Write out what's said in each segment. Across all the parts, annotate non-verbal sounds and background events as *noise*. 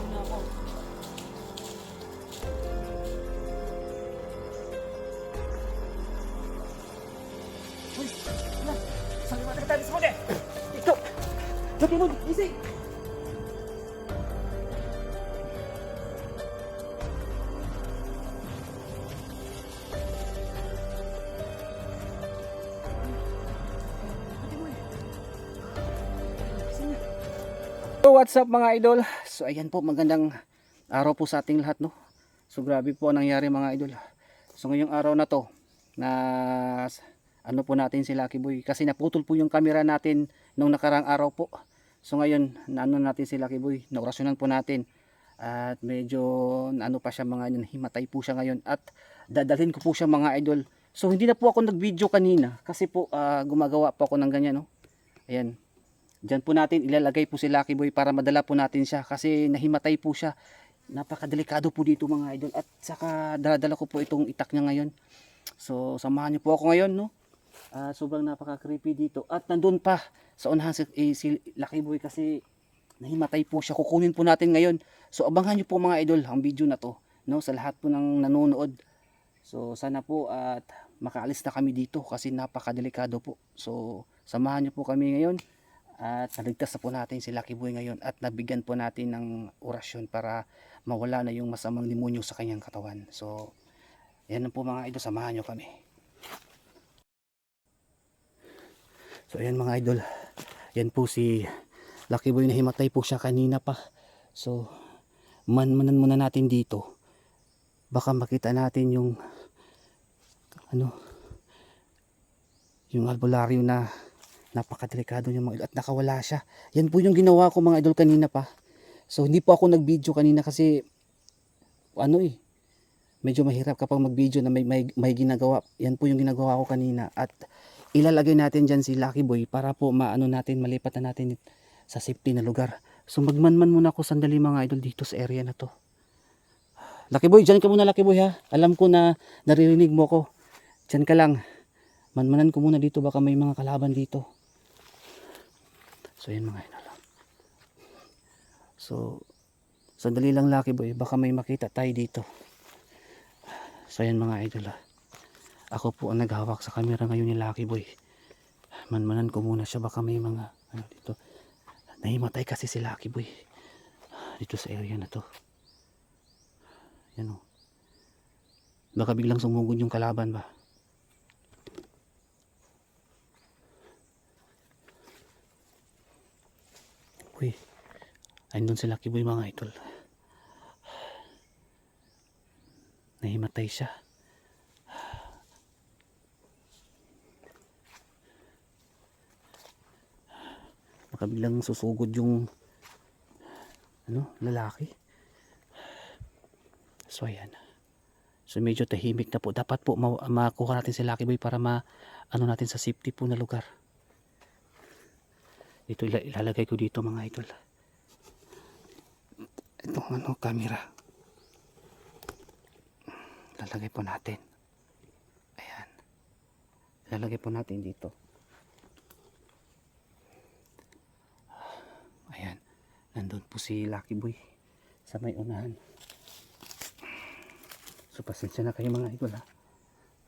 ako. Uy, wala. Saan mga tayo sa muli? Ito! Lagi mo, easy! So what's up mga idol? So ayan po magandang araw po sa ating lahat no. So grabe po ang nangyari mga idol. So ngayong araw na to na ano po natin si Lucky Boy kasi naputol po yung camera natin nung nakarang araw po. So ngayon naano natin si Lucky Boy, naorasyonan po natin at medyo ano pa siya mga yun, himatay po siya ngayon at dadalhin ko po siya mga idol. So hindi na po ako nag-video kanina kasi po ah, gumagawa po ako ng ganyan no. Ayan, Diyan po natin ilalagay po si Lucky Boy para madala po natin siya kasi nahimatay po siya. Napakadelikado po dito mga idol at saka daladala ko po itong itak niya ngayon. So samahan niyo po ako ngayon no. Ah, sobrang napaka-creepy dito at nandun pa sa unahan si, eh, si Lucky Boy kasi nahimatay po siya. Kukunin po natin ngayon. So abangan niyo po mga idol ang video na to no sa lahat po ng nanonood. So sana po at makaalis na kami dito kasi napakadelikado po. So samahan niyo po kami ngayon at naligtas na po natin si Lucky Boy ngayon at nabigyan po natin ng orasyon para mawala na yung masamang demonyo sa kanyang katawan. So, yan po mga idol, samahan nyo kami. So, ayan mga idol, yan po si Lucky Boy na himatay po siya kanina pa. So, manmanan muna natin dito. Baka makita natin yung ano yung albularyo na napakadelikado niya mga idol at nakawala siya. Yan po yung ginawa ko mga idol kanina pa. So hindi po ako nag-video kanina kasi ano eh medyo mahirap kapag mag-video na may, may, may ginagawa. Yan po yung ginagawa ko kanina at ilalagay natin dyan si Lucky Boy para po maano natin malipat na natin sa safety na lugar. So magmanman muna ako sandali mga idol dito sa area na to. Lucky Boy, dyan ka muna Lucky Boy ha. Alam ko na naririnig mo ko. Dyan ka lang. Manmanan ko muna dito baka may mga kalaban dito. So yan mga idol. So sandali lang Lucky Boy, baka may makita tayo dito. So yan mga idol. ah. Ako po ang naghawak sa camera ngayon ni Lucky Boy. Manmanan ko muna siya baka may mga ano dito. Nahimatay kasi si Lucky Boy. Dito sa area na to. Yan o. Baka biglang sumugod yung kalaban ba? Ayun si Lucky Boy mga idol. Nahimatay siya. Baka biglang susugod yung ano, lalaki. So ayan. So medyo tahimik na po. Dapat po ma- makuha natin si Lucky Boy para ma ano natin sa safety po na lugar. Ito ila- ilalagay ko dito mga idol. Itong ano, camera. Lalagay po natin. Ayan. Lalagay po natin dito. Ayan. Nandun po si Lucky Boy sa may unahan. So pasensya na kayo mga idol ha.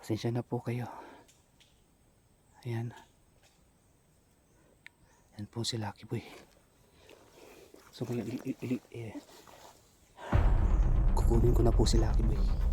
Pasensya na po kayo. Ayan. Yan po si Lucky Boy. So ili, eh, kukunin ko na po si Lucky Boy.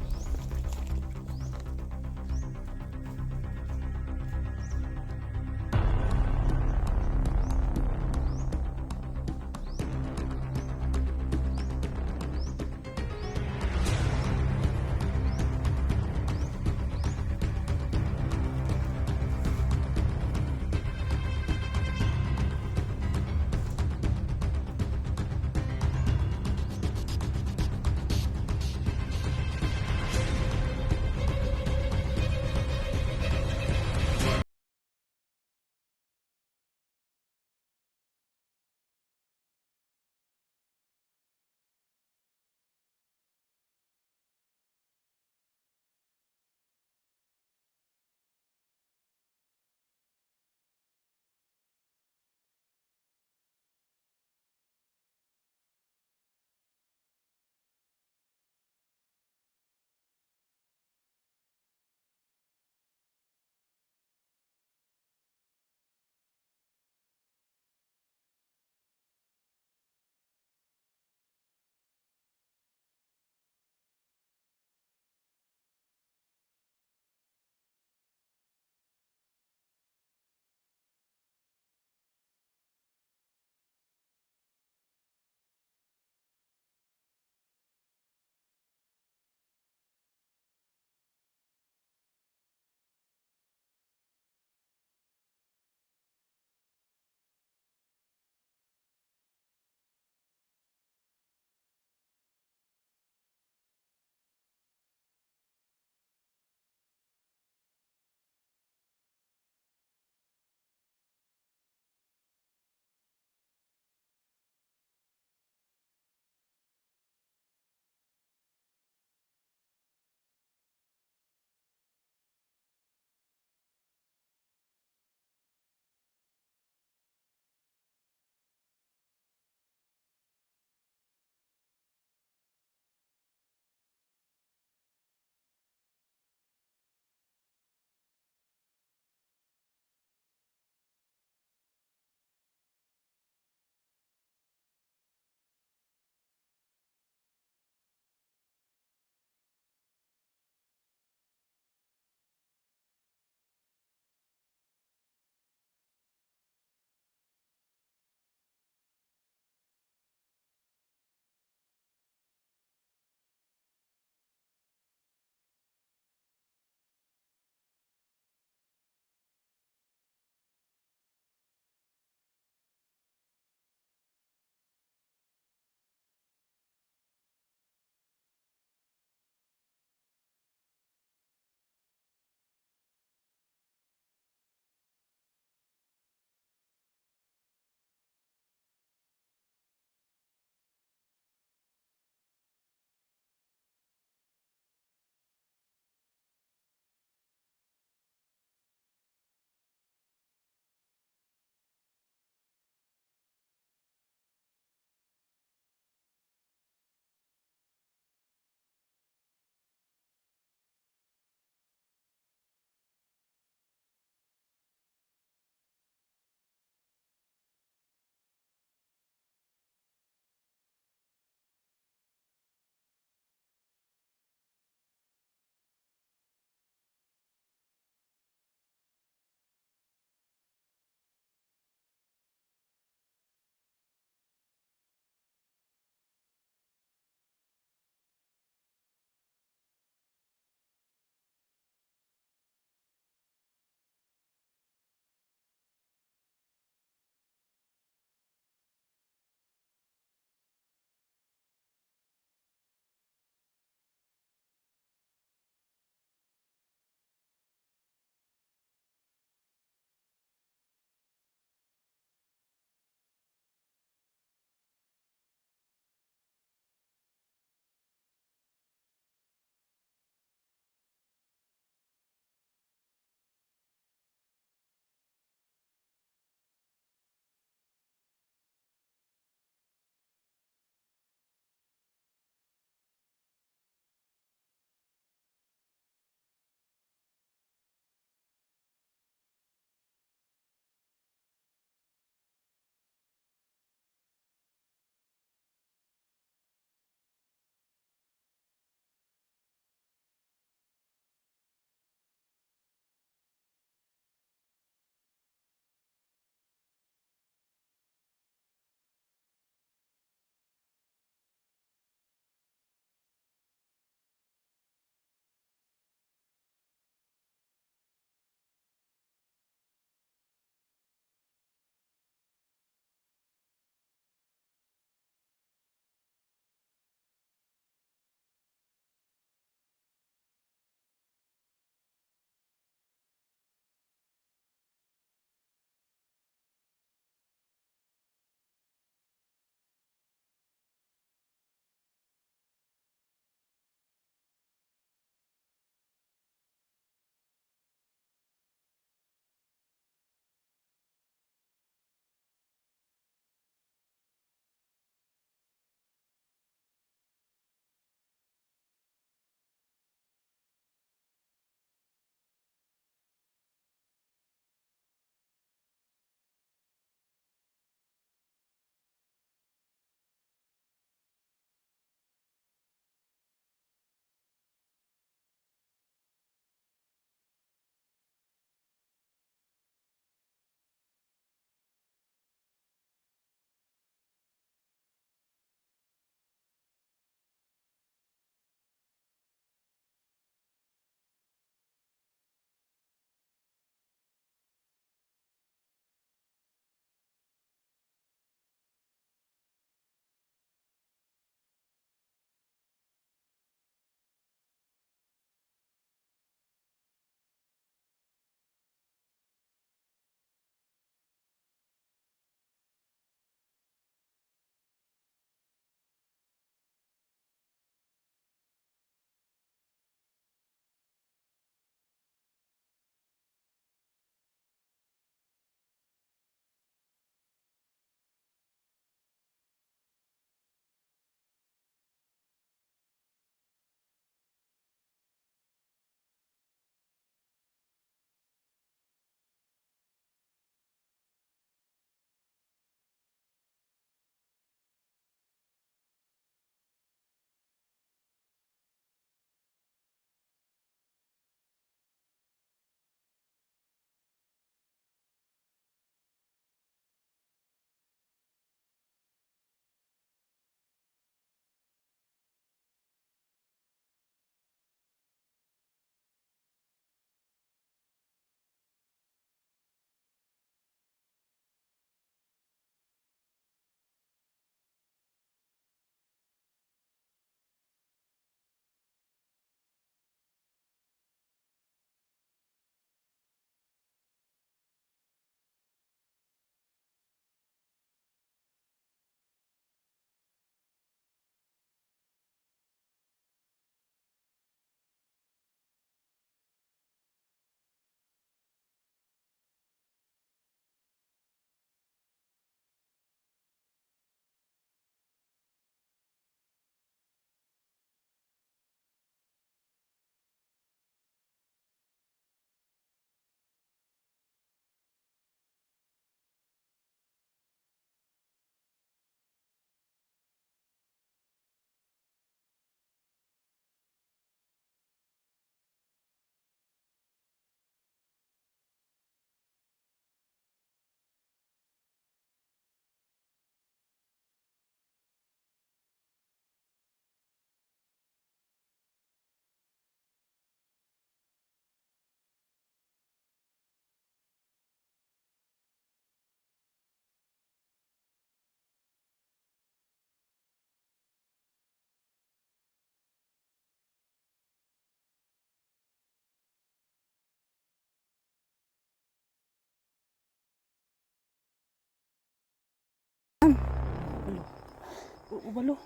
Ubalo.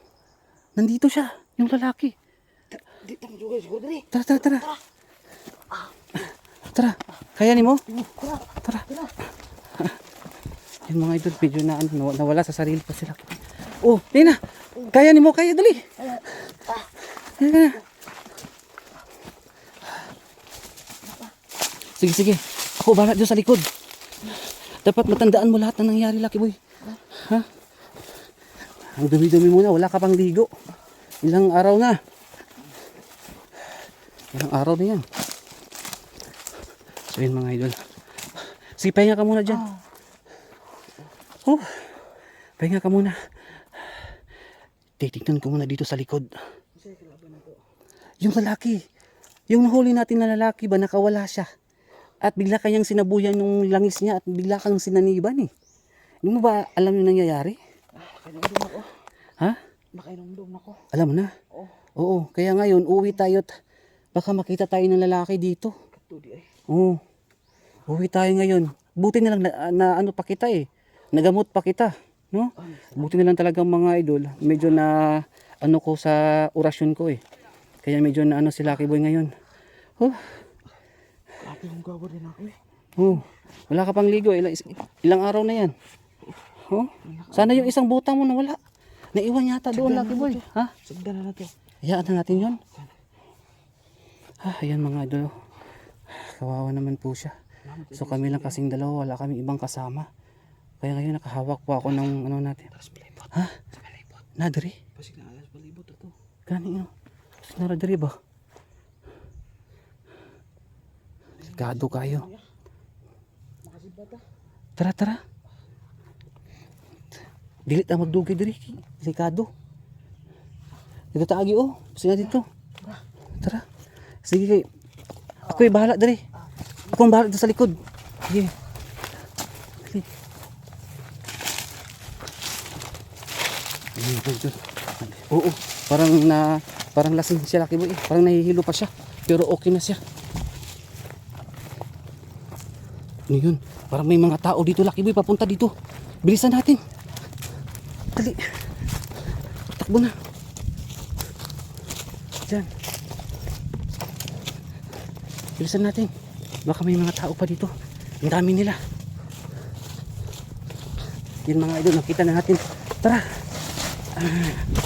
Nandito siya, yung lalaki. Di tang juga siguro diri. Tara, tara, tara. Tara, kaya ni mo? Tara. Tara. *laughs* Yung mga idol, medyo na, ano, naw- nawala sa sarili pa sila. Oh, Lina, kaya ni mo, kaya, dali. Kaya na. Sige, sige. Ako bahala dyan sa likod. Dapat matandaan mo lahat na nangyari, Lucky Boy. Ha? Ang dumi-dumi muna, wala ka pang ligo. Ilang araw na. Ilang araw na yan. So yun mga idol. Sige, pahinga ka muna dyan. Oh, pahinga ka muna. Titignan ko muna dito sa likod. Yung lalaki. Yung nahuli natin na lalaki ba, nakawala siya. At bigla kanyang sinabuyan yung langis niya at bigla kang sinaniban eh. Hindi mo ba alam yung nangyayari? Nakainom ako. Ha? Nakainom ako. Alam mo na? Oo. Oo, kaya ngayon uwi tayo at baka makita tayo ng lalaki dito. Katudi ay. Oo. Uwi tayo ngayon. Buti na lang na, na ano pa kita eh. Nagamot pa kita. No? Buti na lang talagang mga idol. Medyo na ano ko sa orasyon ko eh. Kaya medyo na ano si Lucky Boy ngayon. Oh, Grabe yung gawa din ako eh. oh. Wala ka pang ligo. Ilang, ilang araw na yan. Oh. Sana yung isang butang mo na wala. Naiwan yata doon Lucky Boy. Ha? Sagdan na na to. Hayaan na natin yun. Ah, ayan mga idol. oh. Kawawa naman po siya. So kami lang kasing dalawa, wala kami ibang kasama. Kaya ngayon nakahawak po ako ng ano natin. Ha? Nadiri? Pasig na alas palibot ito. Gani ano? Naradiri ba? Delikado kayo. Tara, tara. Dilit ang magdugay diri. Delikado. Dito taagi oh. Sige na dito. Tara. Sige kay. Ako'y bahala diri. Ako ang bahala dito sa likod. Sige. Oo, parang na parang lasing siya Lucky Boy. eh. Parang nahihilo pa siya. Pero okay na siya. Ano yun? Parang may mga tao dito, Lucky Boy, papunta dito. Bilisan natin. Dali. Takbo na. Diyan. Bilisan natin. Baka may mga tao pa dito. Ang dami nila. Yun mga idol, nakita na natin. Tara. Ah.